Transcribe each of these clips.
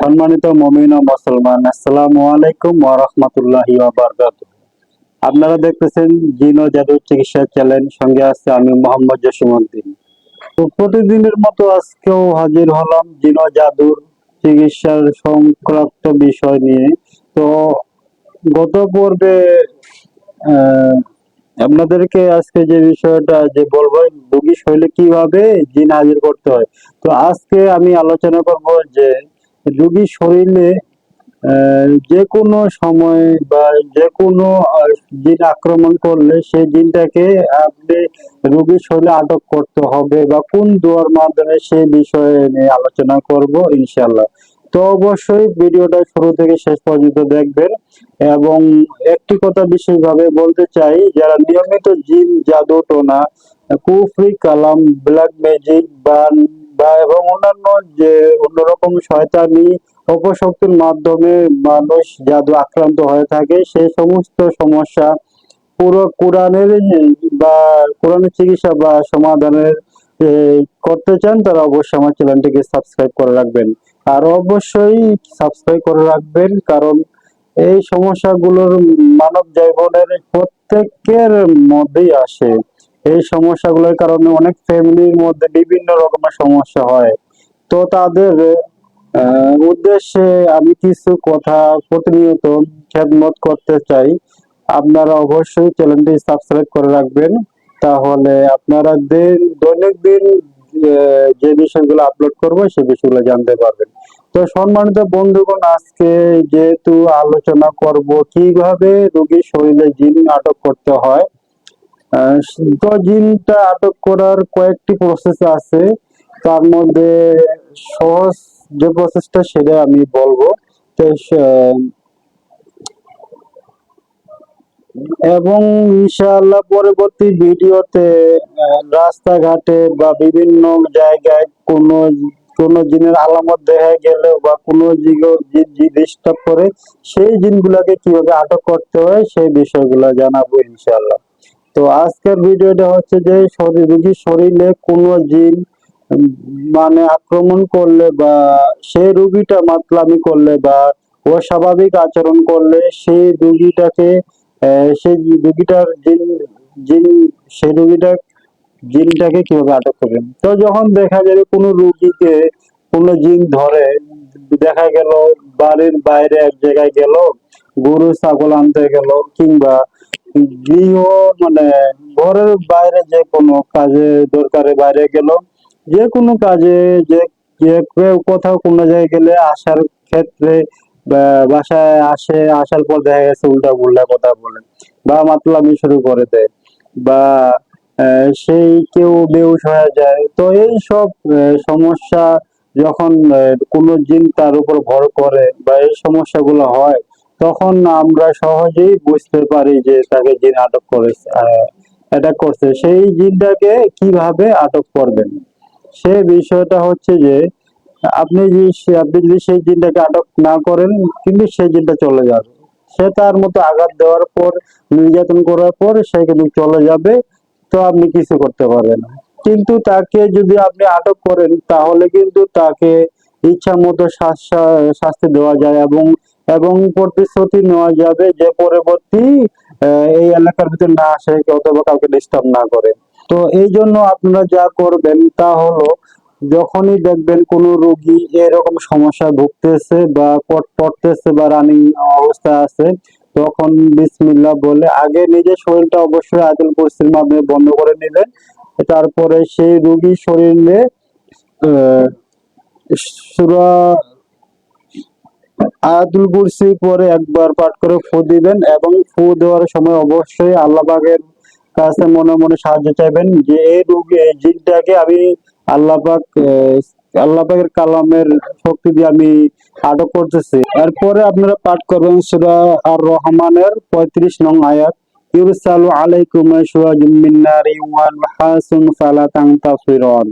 সম্মানিত মমিন ও মুসলমান, আসসালামু আলাইকুম ওয়া রাহমাতুল্লাহি ওয়া বারাকাতুহু। আপনারা দেখতেছেন জিন ও জাদু চিকিৎসা চ্যানেল, সঙ্গে আছে আমি মোহাম্মদ জসিমউদ্দিন। প্রতিদিনের মতো আজকেও হাজির হলাম জিন ও জাদুর চিকিৎসার সংক্রান্ত বিষয় নিয়ে। তো গত পর্বে আপনাদেরকে আজকে যে বিষয়টা যে বলব রোগী শৈলী কীভাবে জিন হাজির করতে হয়। তো আজকে আমি আলোচনা করব যে রোগী শরীরে যে কোনো সময় বা যে কোনো জিন আক্রমণ করলে সেই জিনটাকে আপনি রোগীর শরীরে আটক করতে হবে বা কোন দোয়ার মাধ্যমে সেই বিষয়ে নিয়ে আলোচনা করব ইনশাল্লাহ তো অবশ্যই ভিডিওটা শুরু থেকে শেষ পর্যন্ত দেখবেন এবং একটি কথা বিশেষভাবে বলতে চাই, যারা নিয়মিত জিন জাদু টোনা কুফরি, কালাম, ব্ল্যাক ম্যাজিক বা বা এবং অন্যান্য যে অন্যরকম শয়তানি অপশক্তির মাধ্যমে মানুষ জাদু আক্রান্ত হয়ে থাকে, সেই সমস্ত সমস্যা পুরো কোরআনের বা কোরআনের চিকিৎসা বা সমাধানের করতে চান তারা অবশ্যই আমার চ্যানেলটিকে সাবস্ক্রাইব করে রাখবেন। আর অবশ্যই সাবস্ক্রাইব করে রাখবেন, কারণ এই সমস্যাগুলোর মানব জীবনের প্রত্যেকের মধ্যেই আসে। এই সমস্যাগুলোর কারণে অনেক ফ্যামিলির মধ্যে বিভিন্ন রকমের সমস্যা হয়। তো তাদের উদ্দেশ্যে আমি কিছু কথা প্রতিনিয়ত খেদমত করতে চাই। আপনারা অবশ্যই চ্যানেলটি সাবস্ক্রাইব করে রাখবেন। তাহলে আপনারা দিন দৈনিক দিন যে বিষয়গুলো আপলোড করব সেই বিষয়গুলো জানতে পারবেন। তো সম্মানিত বন্ধুগণ, আজকে যেহেতু আলোচনা করব কীভাবে রোগীর শরীরে জিন আটক করতে হয় জিনটা আটক করার কয়েকটি প্রসেস আছে। তার মধ্যে সহজ যে প্রসেসটা সেটা আমি বলব। এবং ইনশাআল্লাহ পরবর্তী ভিডিওতে রাস্তাঘাটে বা বিভিন্ন জায়গায় কোনো কোনো জিনের আলামত দেখা গেলে বা কোনো ডিস্টার্ব করে, সেই জিনগুলোকে কীভাবে আটক করতে হয়, সেই বিষয়গুলো জানাব ইনশাআল্লাহ। তো আজকের ভিডিওটা হচ্ছে যে শরীর রোগীর শরীরে কোনো জিন মানে আক্রমণ করলে বা সেই রুগীটা মাতলামি করলে বা অস্বাভাবিক আচরণ করলে সেই রুগীটাকে সেই রোগীটার জিন জিন সেই রোগীটা জিনটাকে কীভাবে আটক করবেন তো যখন দেখা যাবে কোনো রুগীকে কোনো জিন ধরে, দেখা গেল বাড়ির বাইরে এক জায়গায় গেল, গরু, ছাগল আনতে গেল কিংবা গৃহ মানে ঘরের বাইরে যে কোনো কাজে দরকারে বাইরে গেল, যে কোনো কাজে যে যে কেউ কোথাও কোনো জায়গায় গেলে আসার ক্ষেত্রে বাসায় আসে, আসার পর দেখা গেছে উল্টা পুল্টা কথা বলে, বা মাতলামি শুরু করে দেয়, বা সেই কেউ বেউস হয়ে যায়। তো এই সব সমস্যা যখন কোনো জিন তার উপর ভর করে, বা এই সমস্যাগুলো হয় তখন আমরা সহজেই বুঝতে পারি যে তাকে জিন আটক করেছে অ্যাটাক করছে। সেই জিনটাকে কীভাবে আটক করবেন? সে বিষয়টা হচ্ছে যে, আপনি যে সে- আপনি যদি সেই জিনটাকে আটক না করেন, কিন্তু সেই জিনটা চলে যাবে। সে তার মতো আঘাত দেওয়ার পর, নির্যাতন করার পর সে কিন্তু চলে যাবে, তো আপনি কিছু করতে পারবেন না। কিন্তু তাকে যদি আপনি আটক করেন, তাহলে কিন্তু তাকে ইচ্ছা মতো শাস- শাস্তি দেওয়া যায় এবং এবং প্রতিশ্রুতি নেওয়া যাবে যে পরবর্তী এই এলাকার ভিতর না আসে অথবা কাউকে ডিস্টার্ব না করে। তো এই জন্য আপনারা যা করবেন তা হলো, যখনই দেখবেন কোনো রোগী এরকম সমস্যায় ভুগতেছে বা পড়তেছে বা রানিং অবস্থা আছে, তখন বিসমিল্লাহ বলে আগে নিজের শরীরটা অবশ্যই আদল কুরসির মাধ্যমে বন্ধ করে নিলেন। তারপরে সেই রোগীর শরীরে সূরা আয়াতুল কুরসি পরে একবার পাঠ করে ফু দিবেন এবং ফু দেওয়ার সময় অবশ্যই আল্লাহ পাকের কাছে মনে মনে সাহায্য চাইবেন যে এই রোগী এই জিনটাকে আমি আল্লাহ পাক আহ, আল্লাহ পাকের কালামের শক্তি দিয়ে আমি আটক করতেছি। এরপরে আপনারা পাঠ করবেন সূরা আর রহমানের পঁয়ত্রিশ নং আয়াত। ইউরসালু আলাইকুম শুয়াজুম মিন নারি ওয়া হাসুন ফালা তানতাফিরুন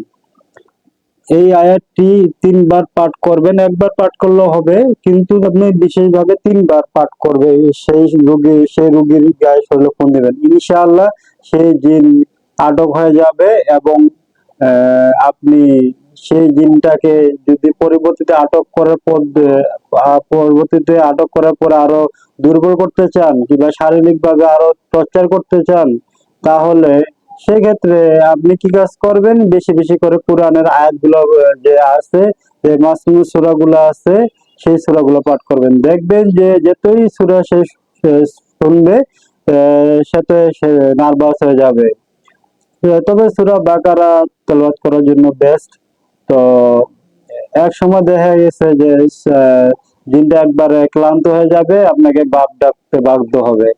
এই আয়াতটি তিনবার পাঠ করবেন, একবার পাঠ করলেও হবে, কিন্তু আপনি বিশেষভাবে তিনবার পাঠ করবে। সেই রোগী, সেই রোগীর গায়ে শরীরে ফোন দেবেন। ইনশাআল্লাহ সেই জিন আটক হয়ে যাবে এবং আপনি সেই জিনটাকে যদি পরবর্তীতে আটক করার পর পরবর্তীতে আটক করার পর আরও দুর্বল করতে চান কিংবা শারীরিকভাবে আরও টর্চার করতে চান, তাহলে সেক্ষেত্রে আপনি কি কাজ করবেন? বেশি বেশি করে কোরআনের আয়াতগুলো যে আছে, যে মাসনুর সূরাগুলো আছে, সেই সূরাগুলো পাঠ করবেন। দেখবেন যে যতই সূরা সে শুনবে সাথে সে নার্ভাস হয়ে যাবে। তবে সূরা বাকারা তেলাওয়াত করার জন্য বেস্ট তো, এক সময় দেখা গেছে যে দিনটা একবারে ক্লান্ত হয়ে যাবে, আপনাকে বাপ ডাকতে বাধ্য হবে।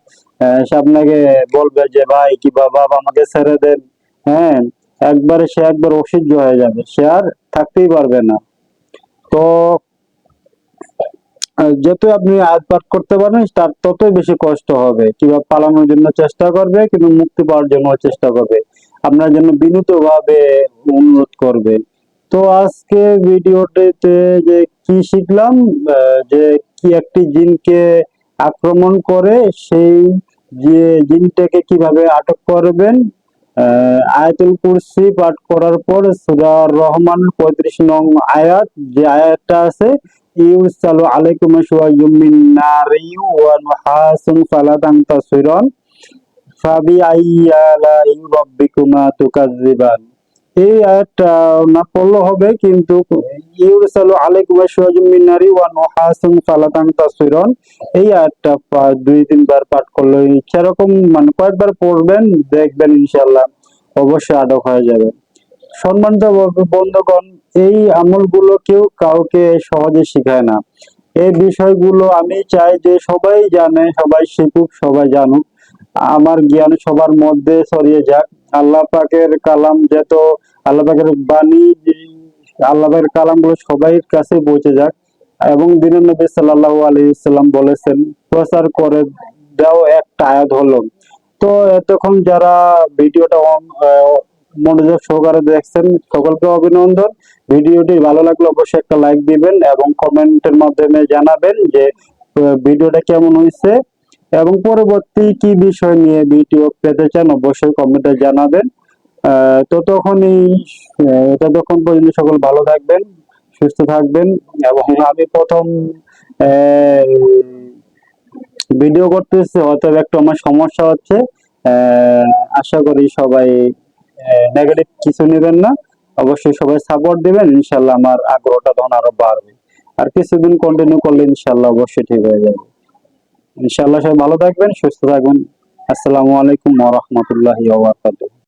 সে আপনাকে বলবে যে, ভাই, কি বাবা, আমাকে ছেড়ে দেন। হ্যাঁ একবারে সে একবার অসহ্য হয়ে যাবে। সে আর থাকতেই পারবে না। তো, যতই আপনি আয়াত পাঠ করতে পারবেন তার ততই বেশি কষ্ট হবে। কিংবা পালানোর জন্য চেষ্টা করবে কিন্তু মুক্তি পাওয়ার জন্য চেষ্টা করবে, আপনার জন্য বিনীত ভাবে অনুরোধ করবে। তো আজকে ভিডিওটিতে যে কি শিখলাম যে কি একটি জিনকে আক্রমণ করে, সেই যে জিনটাকে কীভাবে আটক করবেন আয়াতুল কুরসি পাঠ করার পর সুরা রহমান পঁয়ত্রিশ নং আয়াত, যে আয়াতটা আছে ইউসালু আলাইকুম শুয়াইয়ুম মিন নারি ওয়া হাসুন ফালাদান তানতাসিরুন ফাবি আইয়ালা রাব্বিকুমা তুকাজ্জিবান এই আয়াতটা না পড়লেও হবে, কিন্তু ইউরসালু ওয়া নুহাসুন এই আয়াতটা দুই পাঠ সেরকম মানে কয়েকবার পড়বেন, দেখবেন অবশ্যই আটক হয়ে যাবে। সম্মানিত বন্ধুগণ, এই আমলগুলো কেউ কাউকে সহজে শেখায় না। এই বিষয়গুলো আমি চাই যে সবাই জানে, সবাই শিখুক, সবাই জানুক। আমার জ্ঞান সবার মধ্যে ছড়িয়ে যাক। আল্লাহ পাকের কালাম যত আল্লাহ পাকের বাণী, আল্লাহ পাকের কালামগুলো সবাই কাছে পৌঁছে যাক। এবং দিনের নবী সাল্লাল্লাহু আলাইহি সাল্লাম বলেছেন, প্রচার করে দাও একটা আয়াত হলো। তো এতক্ষণ যারা ভিডিওটা মনোযোগ সহকারে দেখছেন, সকলকে অভিনন্দন। ভিডিওটি ভালো লাগলে অবশ্যই একটা লাইক দিবেন এবং কমেন্টের মাধ্যমে জানাবেন যে ভিডিওটা কেমন হয়েছে। এবং পরবর্তী কি বিষয় নিয়ে ভিডিও পেতে চান অবশ্যই কমেন্টে জানাবেন। ততক্ষণই আহ, ততক্ষণ পর্যন্ত সকল ভালো থাকবেন সুস্থ থাকবেন এবং আমি প্রথম ভিডিও করতেছি হয়তো একটু আমার সমস্যা হচ্ছে। আশা করি সবাই নেগেটিভ কিছু নেবেন না। অবশ্যই সবাই সাপোর্ট দিবেন ইনশাল্লাহ আমার আগ্রহটা তখন আরও বাড়বে। আর কিছুদিন কন্টিনিউ করলে ইনশাল্লাহ অবশ্যই ঠিক হয়ে যাবে। ইনশাল্লাহ সবাই ভালো থাকবেন সুস্থ থাকবেন। আসসালামু আলাইকুম ওয়া বারাকাতুহু।